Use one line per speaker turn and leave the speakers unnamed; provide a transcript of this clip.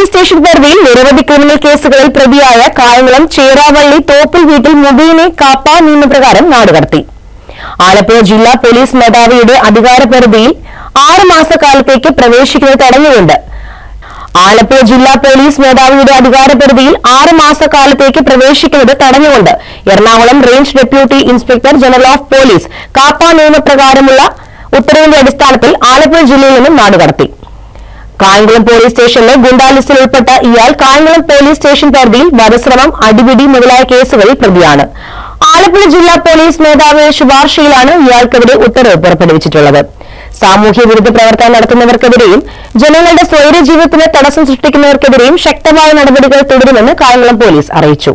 Police station പരിധിയിൽ നിരവധി criminal കേസുകളിൽ പ്രതിയായ കായംകുളം ചേരാവള്ളി തോപ്പിൽ വീട്ടിൽ മുബീനെ കാപ്പ നിയമപ്രകാരം നാടുകടത്തി ആലപ്പുഴ ജില്ലാ പോലീസ് മേധാവിയുടെ അധികാര പരിധിയിൽ ആറ് മാസക്കാലത്തേക്ക് പ്രവേശിക്കുന്നത് തടഞ്ഞുകൊണ്ട് ആലപ്പുഴ ജില്ലാ പോലീസ് മേധാവിയുടെ അധികാര പരിധിയിൽ ആറ് മാസക്കാലത്തേക്ക് പ്രവേശിക്കുന്നത് തടഞ്ഞുകൊണ്ട് Ernakulam range deputy inspector general of police KAAPA നിയമപ്രകാരമുള്ള ഉത്തരവിന്റെ അടിസ്ഥാനത്തിൽ ആലപ്പുഴ ജില്ലയിൽ നിന്നും നാടുകടത്തി കായംകുളം പോലീസ് സ്റ്റേഷനിലെ ഗുണ്ടാ ലിസ്റ്റിൽ ഉൾപ്പെട്ട ഇയാൾ കായംകുളം പോലീസ് സ്റ്റേഷൻ പരിധിയിൽ വധശ്രമം അടിപിടി മുതലായ കേസുകളിൽ പ്രതിയാണ്. ആലപ്പുഴ ജില്ലാ പോലീസ് മേധാവിയുടെ ശുപാർശയിലാണ് ഇയാൾക്കെതിരെ ഉത്തരവ് പുറപ്പെടുവിച്ചിട്ടുള്ളത്. സാമൂഹ്യ വിരുദ്ധ പ്രവർത്തനം നടത്തുന്നവർക്കെതിരെയും ജനങ്ങളുടെ സ്വൈര്യ ജീവിതത്തിന് തടസ്സം സൃഷ്ടിക്കുന്നവർക്കെതിരെയും ശക്തമായ നടപടികൾ തുടരുമെന്ന് കായംകുളം പോലീസ് അറിയിച്ചു.